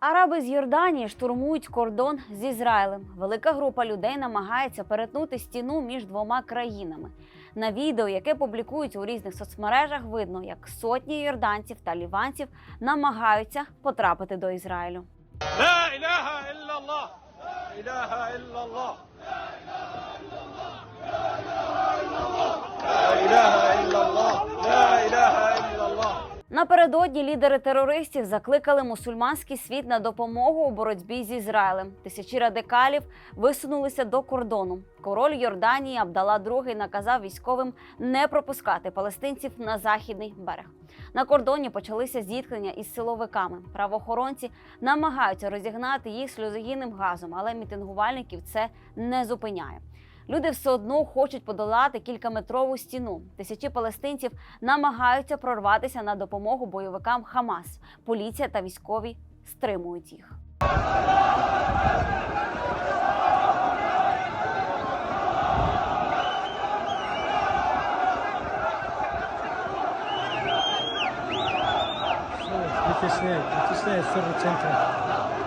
Араби з Йорданії штурмують кордон з Ізраїлем. Велика група людей намагається перетнути стіну між двома країнами. На відео, яке публікують у різних соцмережах, видно, як сотні йорданців та ліванців намагаються потрапити до Ізраїлю. Ла ілля Аллах! Ла ілля Аллах! Напередодні лідери терористів закликали мусульманський світ на допомогу у боротьбі з Ізраїлем. Тисячі радикалів висунулися до кордону. Король Йорданії Абдала II наказав військовим не пропускати палестинців на західний берег. На кордоні почалися зіткнення із силовиками. Правоохоронці намагаються розігнати їх сльозогінним газом, але мітингувальників це не зупиняє. Люди все одно хочуть подолати кількаметрову стіну. Тисячі палестинців намагаються прорватися на допомогу бойовикам Хамас. Поліція та військові стримують їх. Притесняет, притесняет сторону центра.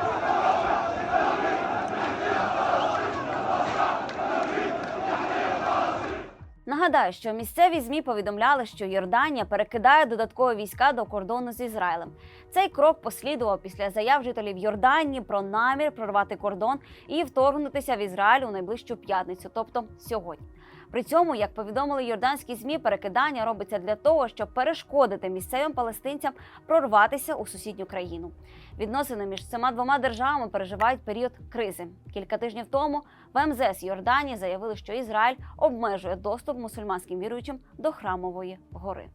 Нагадаю, що місцеві змі повідомляли, що Йорданія перекидає додаткові війська до кордону з Ізраїлем. Цей крок послідував після заяв жителів Йорданії про намір прорвати кордон і вторгнутися в Ізраїль у найближчу п'ятницю, тобто сьогодні. При цьому, як повідомили йорданські змі, перекидання робиться для того, щоб перешкодити місцевим палестинцям прорватися у сусідню країну. Відносини між цими двома державами переживають період кризи. Кілька тижнів тому в МЗС Йорданії заявили, що Ізраїль обмежує доступ мусульманським віруючим до храмової гори.